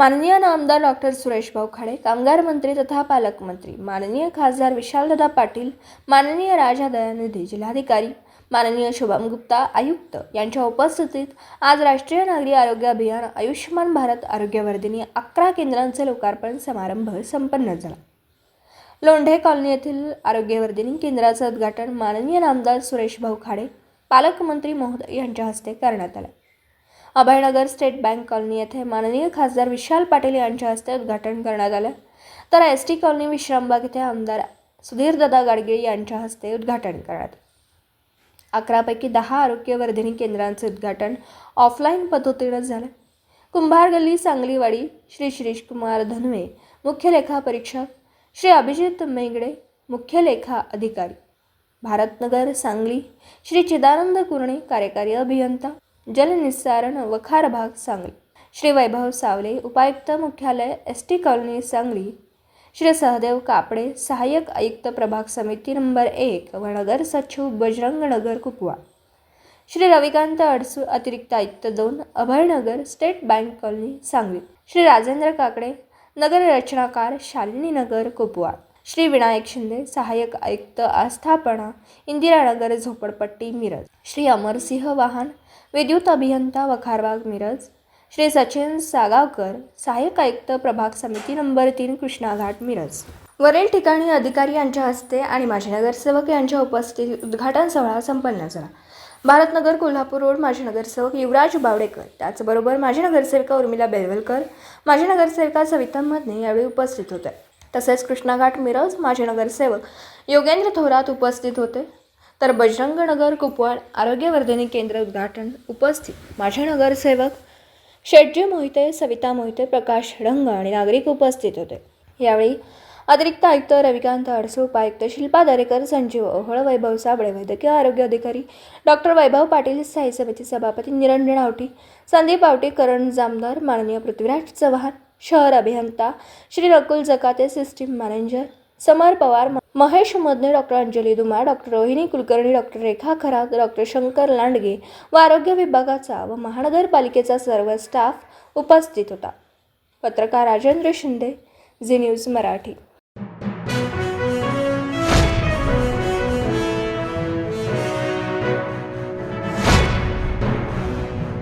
माननीय नामदार डॉक्टर सुरेश भाऊ खाडे कामगार मंत्री तथा पालकमंत्री माननीय खासदार विशालदादा पाटील माननीय राजा दयानिधी जिल्हाधिकारी माननीय शुभम गुप्ता आयुक्त यांच्या उपस्थितीत आज राष्ट्रीय नागरी आरोग्य अभियान आयुष्यमान भारत आरोग्यवर्धिनी अकरा केंद्रांचे लोकार्पण समारंभ संपन्न झाला. लोंढे कॉलनी येथील आरोग्यवर्धिनी केंद्राचं उद्घाटन माननीय नामदार सुरेश भाऊ खाडे पालकमंत्री महोदय यांच्या हस्ते करण्यात आलं. अभयनगर स्टेट बँक कॉलनी येथे माननीय खासदार विशाल पाटील यांच्या हस्ते उद्घाटन करण्यात आलं. तर एस टी कॉलनी विश्रामबाग येथे आमदार सुधीरदादा गाडगे यांच्या हस्ते उद्घाटन करण्यात अकरापैकी दहा आरोग्यवर्धिनी केंद्रांचे उद्घाटन ऑफलाईन पद्धतीनं झालं. कुंभार गल्ली सांगलीवाडी श्री शिरीष कुमार धनवे मुख्य लेखा परीक्षक श्री अभिजित मेंगडे मुख्य लेखा अधिकारी भारतनगर सांगली श्री चिदानंद कुरणे कार्यकारी अभियंता जलनिस्सारण वखार भाग सांगली. श्री वैभव सावले उपायुक्त मुख्यालय S T colony Sangli. Shri Sahdev Kapade सहाय्यक आयुक्त प्रभाग समिती नंबर एक व नगर सचिव बजरंग नगर कुपवा. श्री रविकांत अडसूळ अतिरिक्त आयुक्त दोन Abhaynagar state bank colony Sangli. Shri Rajendra Kakade नगर रचनाकार शालिनी नगर कुपवाड श्री विनायक शिंदे सहाय्यक आयुक्त आस्थापना इंदिरानगर झोपडपट्टी मिरज. श्री अमरसिंह वाहन विद्युत अभियंता वखारबाग मिरज. श्री सचिन सागावकर सहाय्यक आयुक्त प्रभाग समिती नंबर तीन कृष्णाघाट मिरज. वरील ठिकाणी अधिकारी यांच्या हस्ते आणि माजी नगरसेवक यांच्या उपस्थितीत उद्घाटन सोहळा संपन्न झाला. भारतनगर कोल्हापूर रोड माजी नगरसेवक युवराज बावडेकर त्याचबरोबर माजी नगरसेविका उर्मिला बेलवलकर माजी नगरसेविका सविता मधने यावेळी उपस्थित होते तसेच कृष्णाघाट मिरज माजी नगरसेवक योगेंद्र थोरात उपस्थित होते. तर बजरंग नगर कुपवाड आरोग्यवर्धिनी केंद्र उद्घाटन उपस्थित. माजी नगरसेवक शेटजी मोहिते सविता मोहिते प्रकाश ढंग आणि नागरिक उपस्थित होते. यावेळी अतिरिक्त आयुक्त रविकांत अडसूळ उपायुक्त शिल्पा दरेकर संजीव ओहळ वैभव साबळे वैद्यकीय आरोग्य अधिकारी डॉक्टर वैभव पाटील स्थायी समिती सभापती निरंजन आवटी संदीप आवटी करण जामदार माननीय पृथ्वीराज चव्हाण शहर अभियंता Shri Rakul Jakate system manager Samar Pawar Mahesh Madane doctor Anjali Duma doctor Rohini Kulkarni doctor Rekha Kharat doctor Shankar Landge व आरोग्य विभागाचा व महानगरपालिकेचा सर्व स्टाफ उपस्थित होता. पत्रकार राजेंद्र शिंदे झी न्यूज मराठी.